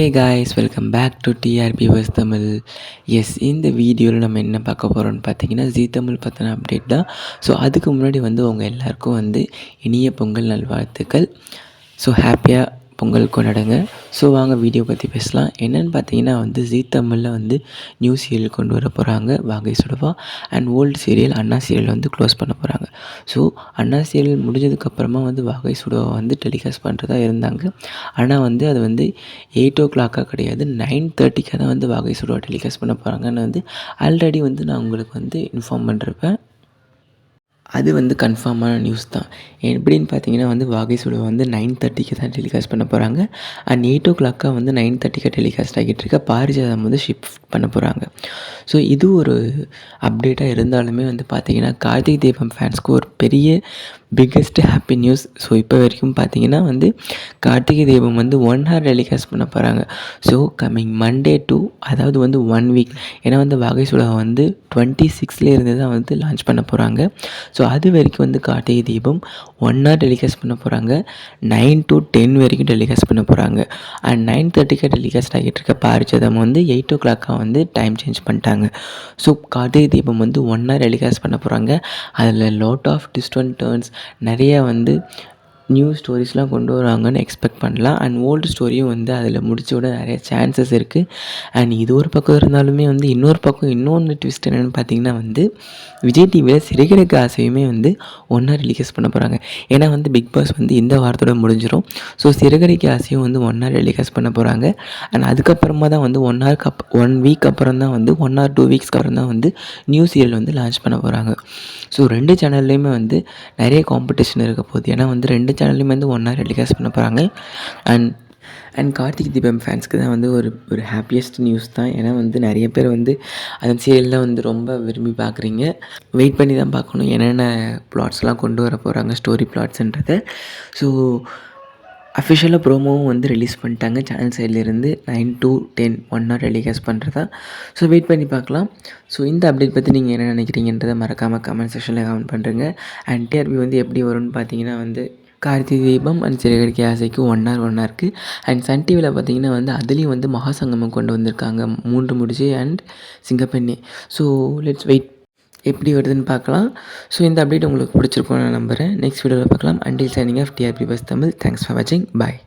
Hey guys welcome back to TRP vs Tamil S இந்த வீடியோவில் நம்ம என்ன பார்க்க போகிறோம்னு பார்த்தீங்கன்னா ஜீ தமிழ் பற்றின அப்டேட் தான். ஸோ அதுக்கு முன்னாடி வந்து உங்கள் எல்லாருக்கும் வந்து இனிய பொங்கல் நல்வாழ்த்துக்கள். ஸோ ஹாப்பியாக பொங்கல் கொண்டாடுங்க. ஸோ வாங்க வீடியோ பற்றி பேசலாம். என்னென்னு பார்த்தீங்கன்னா வந்து ஜீ தமிழில் வந்து நியூ சீரியல் கொண்டு வர போகிறாங்க வாகை சுடவா. And old serial Anna serial வந்து க்ளோஸ் பண்ண போகிறாங்க ஸோ அண்ணா சீரியல் முடிஞ்சதுக்கப்புறமா வந்து வாகை சுடவா வந்து டெலிகாஸ்ட் பண்ணுறதா இருந்தாங்க. ஆனால் வந்து அது வந்து எயிட் ஓ கிளாக்காக கிடையாது. நைன் தேர்ட்டிக்காக தான் வந்து வாகை சுடவா டெலிகாஸ்ட் பண்ண போகிறாங்கன்னு வந்து ஆல்ரெடி வந்து நான் உங்களுக்கு வந்து இன்ஃபார்ம் பண்ணுறப்பேன் அது வந்து கன்ஃபார்மான நியூஸ் தான். எப்படின்னு பார்த்தீங்கன்னா வந்து வாகை சுடுவை வந்து நைன் தேர்ட்டிக்கு தான் டெலிகாஸ்ட் பண்ண போகிறாங்க அண்ட் எயிட் ஓ கிளாக்காக வந்து நைன் தேர்ட்டிக்கு டெலிகாஸ்ட் ஆகிட்டு இருக்க. பாரிஜாதம் வந்து ஷிஃப்ட் பண்ண போகிறாங்க ஸோ இது ஒரு அப்டேட்டாக இருந்தாலுமே வந்து பார்த்திங்கன்னா கார்த்திக் தீபம் ஃபேன்ஸ்க்கு ஒரு பெரிய பிக்கெஸ்ட் ஹாப்பி நியூஸ் ஸோ இப்போ வரைக்கும் பார்த்தீங்கன்னா வந்து கார்த்திகை தீபம் வந்து ஒன் ஹவர் டெலிகாஸ்ட் பண்ண போகிறாங்க ஸோ கம்மிங் மண்டே டூ அதாவது வந்து ஒன் வீக் ஏன்னா வந்து வகை சுலகம் வந்து டுவெண்ட்டி சிக்ஸ்லேருந்து தான் வந்து லான்ச் பண்ண போகிறாங்க ஸோ அது வரைக்கும் வந்து Karthigai Deepam one hour telecast பண்ண போகிறாங்க நைன் டு டென் வரைக்கும் டெலிகாஸ்ட் பண்ண போகிறாங்க அண்ட் நைன் தேர்ட்டிக்கு டெலிகாஸ்ட் ஆகிட்டு இருக்க பாரிச்சதம் வந்து எயிட் ஓ கிளாக்காக வந்து டைம் சேஞ்ச் பண்ணிட்டாங்க. ஸோ கார்த்திகை தீபம் வந்து ஒன் ஹவர் டெலிகாஸ்ட் பண்ண போகிறாங்க அதில் லாட் ஆஃப் டிஸ்டன் டேர்ன்ஸ் நிறைய வந்து நியூ ஸ்டோரிஸ்லாம் கொண்டு வராங்கன்னு எக்ஸ்பெக்ட் பண்ணலாம். அண்ட் ஓல்டு ஸ்டோரியும் வந்து அதில் முடிச்சு விட நிறைய சான்சஸ் இருக்குது அண்ட் இது ஒரு பக்கம் இருந்தாலுமே வந்து இன்னொரு பக்கம் இன்னொன்று ட்விஸ்ட் என்னென்னு பார்த்தீங்கன்னா வந்து விஜய் டிவியில் சிறுகிழக்கு ஆசையுமே வந்து ஒன்றா ரிலீஸ் பண்ண போகிறாங்க ஏன்னா வந்து பிக் பாஸ் வந்து இந்த வாரத்தோட முடிஞ்சிடும் ஸோ சிறுகிழக்கு ஆசையும் வந்து ஒன்றா டெலிகாஸ்ட் பண்ண போகிறாங்க அண்ட் அதுக்கப்புறமா தான் வந்து ஒன் ஹவருக்கு அப் ஒன் வீக் அப்புறம் தான் வந்து ஒன் ஆர் டூ வீக்ஸ்க்கு அப்புறம் தான் வந்து நியூ சீரியல் வந்து லான்ச் பண்ண போகிறாங்க ஸோ ரெண்டு சேனல்லையுமே வந்து நிறைய காம்படிஷன் இருக்க போகுது. ஏன்னா வந்து ரெண்டு சேனல்லையும் வந்து ஒன் ஹவர் டெலிகாஸ்ட் பண்ண போகிறாங்க அண்ட் அண்ட் கார்த்திக் தீபம் ஃபேன்ஸ்க்கு தான் வந்து ஒரு ஒரு ஹாப்பியஸ்ட் நியூஸ் தான். ஏன்னா வந்து நிறைய பேர் வந்து அந்த சீரியலில் வந்து ரொம்ப விரும்பி பார்க்குறீங்க. வெயிட் பண்ணி தான் பார்க்கணும். என்னென்ன ப்ளாட்ஸ்லாம் கொண்டு வர போகிறாங்க ஸ்டோரி ப்ளாட்ஸுன்றதை ஸோ அஃபிஷியலாக ப்ரோமோவும் வந்து ரிலீஸ் பண்ணிட்டாங்க. சேனல் சைட்லேருந்து nine to ten one hour telecast பண்ணுறதா ஸோ வெயிட் பண்ணி பார்க்கலாம். ஸோ இந்த அப்டேட் பற்றி நீங்கள் என்ன நினைக்கிறீங்கன்றதை மறக்காமல் கமெண்ட் செக்ஷனில் கமெண்ட் பண்ணுறேங்க அண்ட் டிஆர்பி வந்து எப்படி வரும்னு பார்த்தீங்கன்னா வந்து கார்த்திகை தீபம் அண்ட் சிறுகடிக்கை ஆசைக்கு ஒன் ஆர் ஒன் ஹவருக்கு அண்ட் சன் டிவியில் பார்த்தீங்கன்னா வந்து அதுலேயும் வந்து மகாசங்கமம் கொண்டு வந்திருக்காங்க. மூன்று முடிச்சு and Singappenne. So let's wait எப்படி வருதுன்னு பார்க்கலாம். ஸோ இந்த அப்டேட் உங்களுக்கு பிடிச்சிருக்கோம் நான் நம்புகிறேன் நெக்ஸ்ட் வீடியோவில் பார்க்கலாம். Until signing off TRP buzz Tamil thanks for வாட்சிங் பாய்